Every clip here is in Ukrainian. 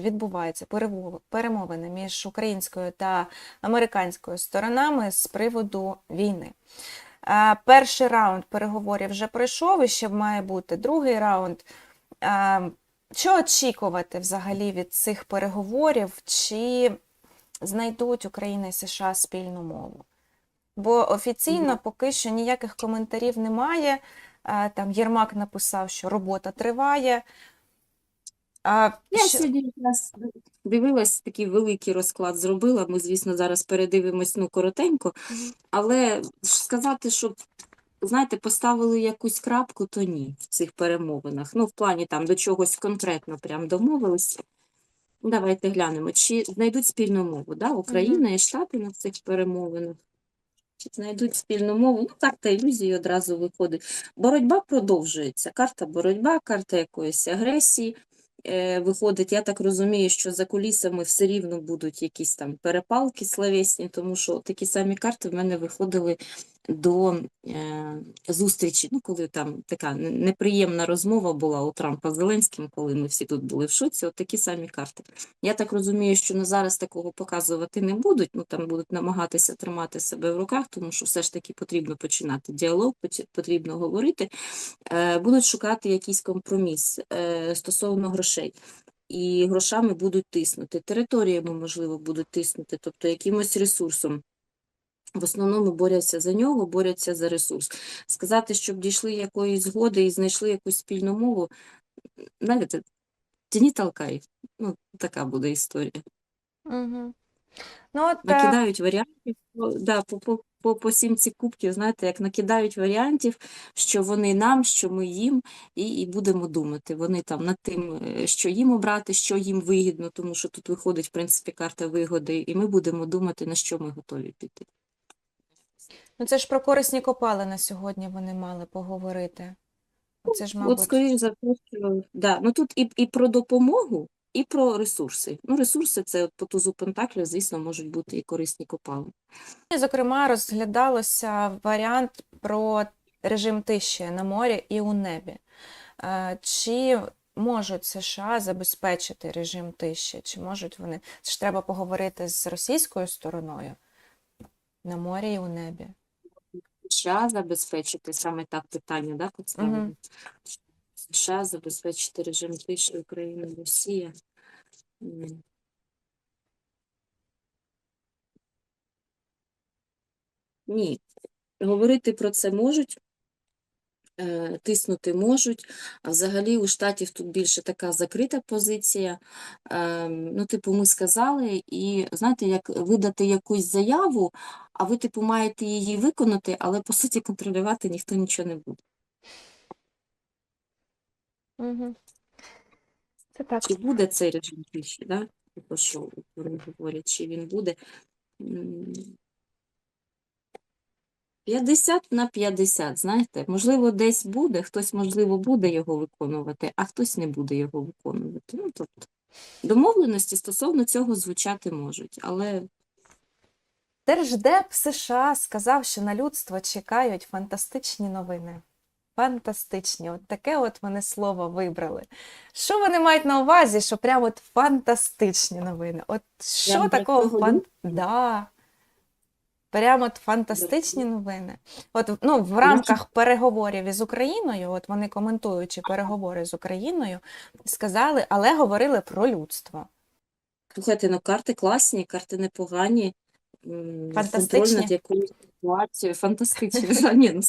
відбуваються перемовини між українською та американською сторонами з приводу війни. Е, Перший раунд переговорів вже пройшов, і ще має бути другий раунд. Е, Що очікувати взагалі від цих переговорів? Чи знайдуть Україна і США спільну мову? Бо офіційно поки що ніяких коментарів немає. Е, Там Єрмак написав, що робота триває. А Я що- сьогодні якраз дивилась, такий великий розклад зробила. Ми, звісно, зараз передивимось ну, коротенько, Мгм. але сказати, щоб, знаєте, поставили якусь крапку, то ні в цих перемовинах. Ну, в плані там до чогось конкретно прям домовились. Давайте глянемо, чи знайдуть спільну мову, да? Україна і Штати на цих перемовинах. Чи знайдуть спільну мову? Ну, карта ілюзії одразу виходить. Боротьба продовжується. Карта боротьба, карта якоїсь агресії. Е, виходить, я так розумію, що за кулісами все рівно будуть якісь там перепалки словесні, тому що такі самі карти в мене виходили до е, зустрічі, ну, коли там така неприємна розмова була у Трампа Зеленським, коли ми всі тут були в шоці, от такі самі карти. Я так розумію, що на зараз такого показувати не будуть, ну там будуть намагатися тримати себе в руках, тому що все ж таки потрібно починати діалог, потрібно говорити. Е, Будуть шукати якийсь компроміс е, стосовно грошей. І грошами будуть тиснути, територіями, можливо, будуть тиснути, тобто якимось ресурсом. В основному борються за нього, борються за ресурс. Сказати, щоб дійшли якоїсь згоди і знайшли якусь спільну мову, знаєте, тяні толкай. Ну, така буде історія. Мгм. Ну, от, е, Накидають варіантів, да, по, по, по, по сімці кубків, знаєте, як накидають варіантів, що вони нам, що ми їм, і, і будемо думати. Вони там над тим, е, що їм обрати, що їм вигідно, тому що тут виходить, в принципі, карта вигоди, і ми будемо думати, на що ми готові піти. Ну це ж про корисні копалини сьогодні вони мали поговорити. Це ж, От, скоріш за те, що да. ну тут і, і про допомогу, і про ресурси. Ну, ресурси це от по тузу Пентаклів, звісно, можуть бути і корисні копалини. зокрема, розглядалося варіант про режим тиші на морі і у небі. Е, Чи можуть США забезпечити режим тиші? Чи можуть вони? Це ж треба поговорити з російською стороною на морі і у небі. США забезпечити саме так питання, да, поставили? Угу. США забезпечити режим тиші Україна, Росія. Ні, говорити про це можуть, тиснути можуть, а взагалі у штатів тут більше така закрита позиція. Ем, Ну, типу, ми сказали, і знаєте, як видати якусь заяву, а ви, типу, маєте її виконати, але по суті контролювати ніхто нічого не буде. Угу. Це так. Чи буде цей режим тиші, да? Типу, що вони говорять, чи він буде. М, 50 на 50, знаєте, можливо, десь буде, хтось, можливо, буде його виконувати, а хтось не буде його виконувати. Ну, тобто, домовленості стосовно цього звучати можуть, але Держдеп США сказав, що на людство чекають фантастичні новини. Фантастичні, от таке от вони слово вибрали. Що вони мають на увазі, що прямо от фантастичні новини? От що Прям для такого фан... Да. Прямо от фантастичні новини. От ну, в рамках переговорів із Україною, от вони коментуючи переговори з Україною, сказали, але говорили про людство. слухайте, ну карти класні, карти непогані. Контроль Фантастичні? над якоюсь ситуацією. Фантастичні. Ні, ну,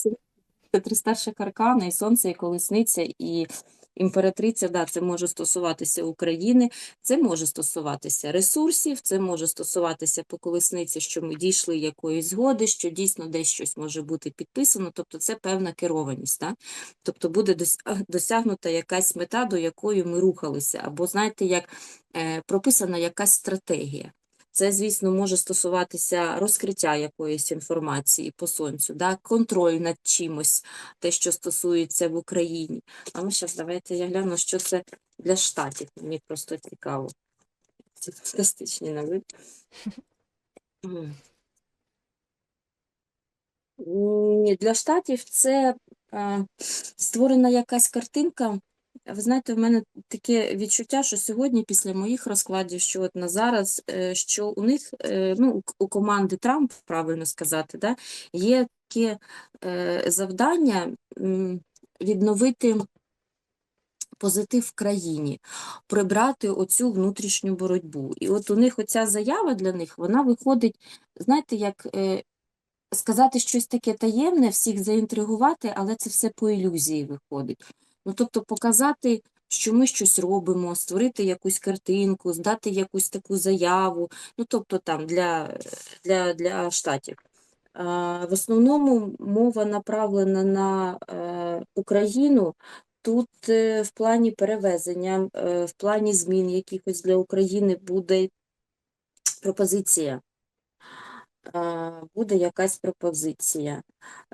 це три старших аркани, і сонце, і колесниця, і імператриця, да, це може стосуватися України, це може стосуватися ресурсів, це може стосуватися по колесниці, що ми дійшли якоїсь згоди, що дійсно десь щось може бути підписано, тобто це певна керованість, да? тобто буде досягнута якась мета, до якої ми рухалися, або знаєте, як е, прописана якась стратегія. Це, звісно, може стосуватися розкриття якоїсь інформації по сонцю, да? контроль над чимось, те, що стосується в Україні. А ну, зараз давайте я гляну, що це для штатів. Мені просто цікаво. Це фантастичні новини. Для штатів це е, створена якась картинка ви знаєте, в мене таке відчуття, що сьогодні, після моїх розкладів, що от на зараз, е, що у них, е, ну, у команди Трамп, правильно сказати, да, є таке е, завдання відновити позитив в країні, прибрати оцю внутрішню боротьбу. І от у них оця заява для них, вона виходить, знаєте, як сказати щось таке таємне, всіх заінтригувати, але це все по ілюзії виходить. Ну, тобто показати, що ми щось робимо, створити якусь картинку, здати якусь таку заяву, ну, тобто там для, для, для штатів. В основному мова направлена на е, Україну. Тут е, в плані перевезення, е, в плані змін якихось для України буде пропозиція. Е, Буде якась пропозиція.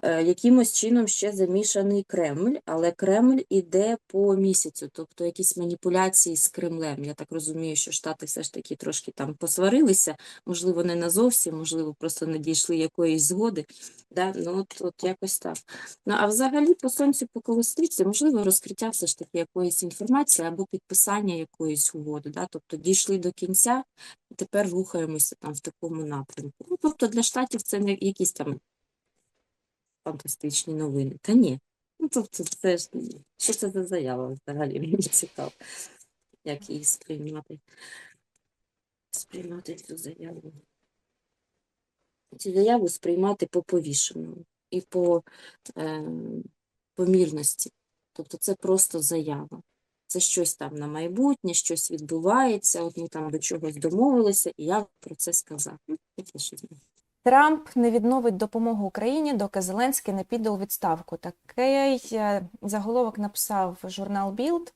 Е, Якимось чином ще замішаний Кремль, але Кремль іде по місяцю, тобто якісь маніпуляції з Кремлем. Я так розумію, що Штати все ж таки трошки там посварилися, можливо, не назовсім, можливо, просто не дійшли якоїсь згоди. Да? Ну, от, от якось так. Ну, а взагалі по сонцю по колесниці, можливо, розкриття все ж таки якоїсь інформації або підписання якоїсь угоди. Да? Тобто дійшли до кінця, і тепер рухаємося там в такому напрямку. Ну, тобто для штатів це не якісь там фантастичні новини. Та ні. Ну, тобто, це ж що це за заява взагалі? Мені цікаво, як її сприймати. Сприймати цю заяву. Цю заяву сприймати по повішеному і по е, помірності. Тобто це просто заява. Це щось там на майбутнє, щось відбувається, от ми там до чогось домовилися, і я про це сказав. Ну. Трамп не відновить допомогу Україні, доки Зеленський не піде у відставку. Такий е, заголовок написав журнал Білд.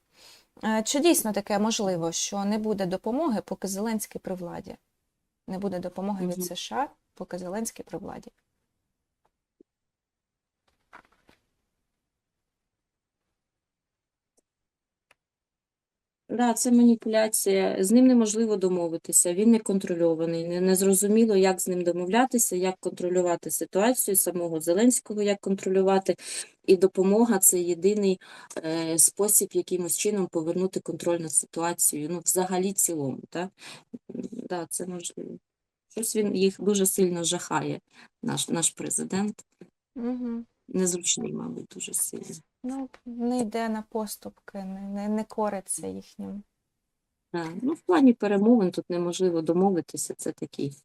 Е, Чи дійсно таке можливо, що не буде допомоги, поки Зеленський при владі? Не буде допомоги від США, поки Зеленський при владі. Да, це маніпуляція. З ним неможливо домовитися. Він не контрольований. Не, не зрозуміло, як з ним домовлятися, як контролювати ситуацію самого Зеленського, як контролювати. І допомога це єдиний е, спосіб якимось чином повернути контроль над ситуацією. Ну, взагалі цілому. Так? Да, це можливо. Щось він їх дуже сильно жахає, наш, наш президент. Угу. Незручний, мабуть, дуже сильно. Ну, не йде на поступки, не, не, не кориться їхнім. Да. Ну, в плані перемовин тут неможливо домовитися, це такий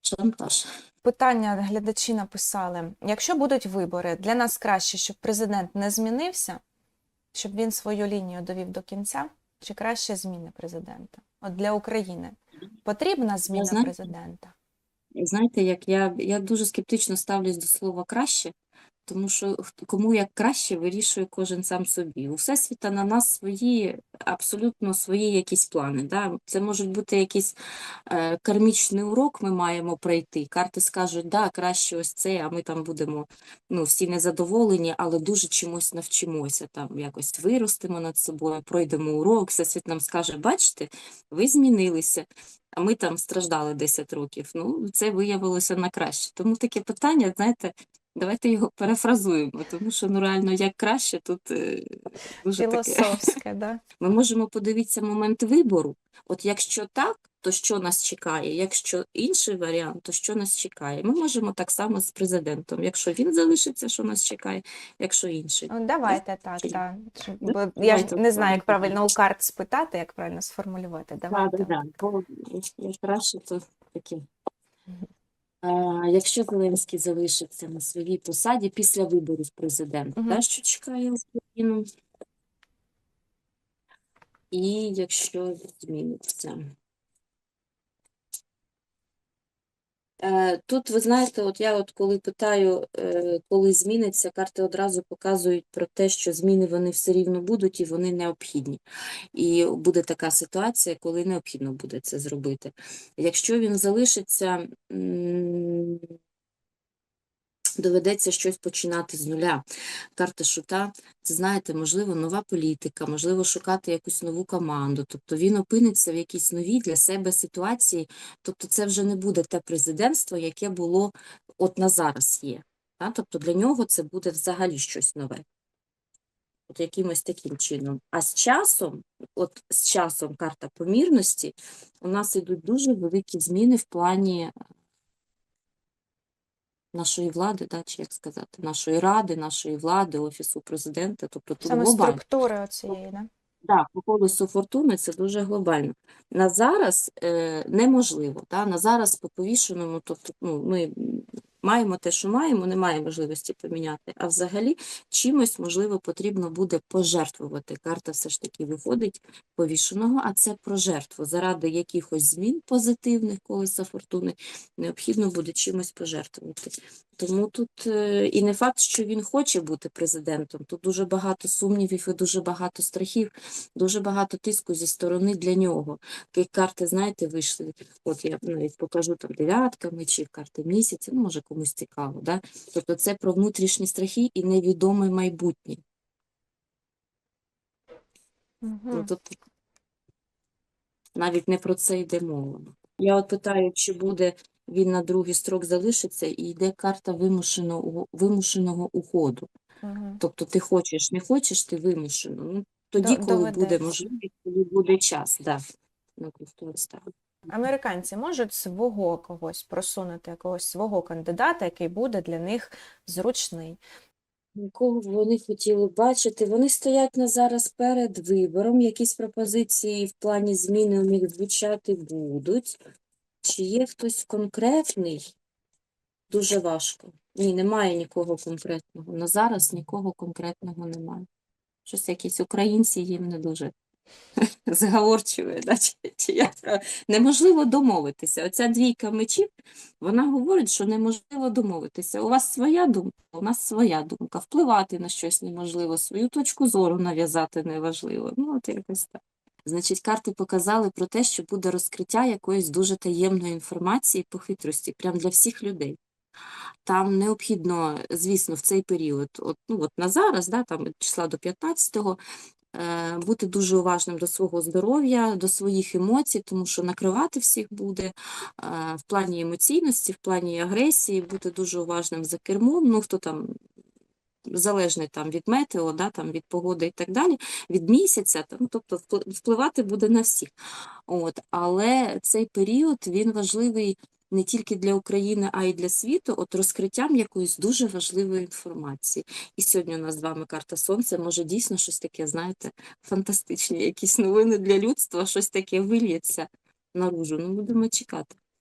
шантаж. Питання глядачі написали: якщо будуть вибори, для нас краще, щоб президент не змінився, щоб він свою лінію довів до кінця, чи краще зміни президента? От для України потрібна зміна президента? Знаєте, як я, я дуже скептично ставлюсь до слова краще, тому що кому як краще вирішує кожен сам собі. У Всесвіта на нас свої, абсолютно свої якісь плани. Да? Це можуть бути якийсь е, кармічний урок, ми маємо пройти. Карти скажуть, да, краще ось це, а ми там будемо ну, всі незадоволені, але дуже чимось навчимося, там якось виростемо над собою, пройдемо урок, Всесвіт нам скаже, бачите, ви змінилися. А ми там страждали 10 років. Ну, це виявилося на краще. Тому таке питання, знаєте, давайте його перефразуємо, тому що ну реально як краще тут е, дуже таке. Філософське, да? Ми можемо подивитися момент вибору. От якщо так, то що нас чекає? Якщо інший варіант, то що нас чекає? Ми можемо так само з президентом. Якщо він залишиться, що нас чекає, якщо інший. Ну, давайте так, так. Да? Бо я ж не знаю, як правильно у карт спитати, як правильно сформулювати. Давайте. Так, так, бо краще, то таке. Якщо Зеленський залишиться на своїй посаді після виборів президента, угу. та, що чекає Україну? І якщо зміниться. Е, Тут, ви знаєте, от я от коли питаю, е, коли зміниться, карти одразу показують про те, що зміни вони все рівно будуть і вони необхідні. І буде така ситуація, коли необхідно буде це зробити. Якщо він залишиться, доведеться щось починати з нуля. Карта шута, це знаєте, можливо, нова політика, можливо, шукати якусь нову команду. Тобто він опиниться в якійсь новій для себе ситуації. Тобто це вже не буде те президентство, яке було от на зараз є. Та? Тобто для нього це буде взагалі щось нове. От якимось таким чином. А з часом, от з часом карта помірності, у нас йдуть дуже великі зміни в плані нашої влади, да, чи як сказати, нашої ради, нашої влади, офісу президента, тобто тут Саме глобально. структури оцієї, да? Так, по колесу фортуни це дуже глобально. На зараз е, неможливо. Та? На зараз по повішеному, тобто ну, ми маємо те, що маємо, немає можливості поміняти. А взагалі чимось, можливо, потрібно буде пожертвувати. Карта все ж таки виходить повішеного, а це про жертву. Заради якихось змін позитивних колеса фортуни необхідно буде чимось пожертвувати. Тому тут е, і не факт, що він хоче бути президентом. Тут дуже багато сумнівів і дуже багато страхів, дуже багато тиску зі сторони для нього. Які карти, знаєте, вийшли. От я навіть покажу там дев'ятками чи карти місяця, ну може комусь цікаво. Да? Тобто це про внутрішні страхи і невідоме майбутнє. Угу. тут навіть не про це йде мова. Я от питаю, чи буде він на другий строк залишиться, і йде карта вимушеного, вимушеного уходу. Угу. Тобто ти хочеш, не хочеш, ти вимушено. Ну, тоді, До- коли буде доведеться. можливість, коли буде час. Да. Американці можуть свого когось просунути, якогось свого кандидата, який буде для них зручний. Кого б вони хотіли бачити? Вони стоять на зараз перед вибором. Якісь пропозиції в плані зміни у них звучати будуть. Чи є хтось конкретний? Дуже важко. Ні, немає нікого конкретного. На зараз нікого конкретного немає. Щось якісь українці їм не дуже заговорчиві, да? чи, чи то. неможливо домовитися. Оця двійка мечів, вона говорить, що неможливо домовитися. У вас своя думка, у нас своя думка. Впливати на щось неможливо, свою точку зору нав'язати неважливо. Ну, от якось так. Значить, карти показали про те, що буде розкриття якоїсь дуже таємної інформації по хитрості, прям для всіх людей. Там необхідно, звісно, в цей період, от, ну, от на зараз, да, там від числа до 15-го, е, бути дуже уважним до свого здоров'я, до своїх емоцій, тому що накривати всіх буде е, в плані емоційності, в плані агресії, бути дуже уважним за кермом. Ну, хто там залежний там від метео, да, там від погоди і так далі, від місяця, там, тобто впливати буде на всіх. От, але цей період він важливий не тільки для України, а й для світу, от розкриттям якоїсь дуже важливої інформації. І сьогодні у нас з вами карта Сонця, може дійсно щось таке, знаєте, фантастичні, якісь новини для людства, щось таке вильється наружу. Ну, будемо чекати.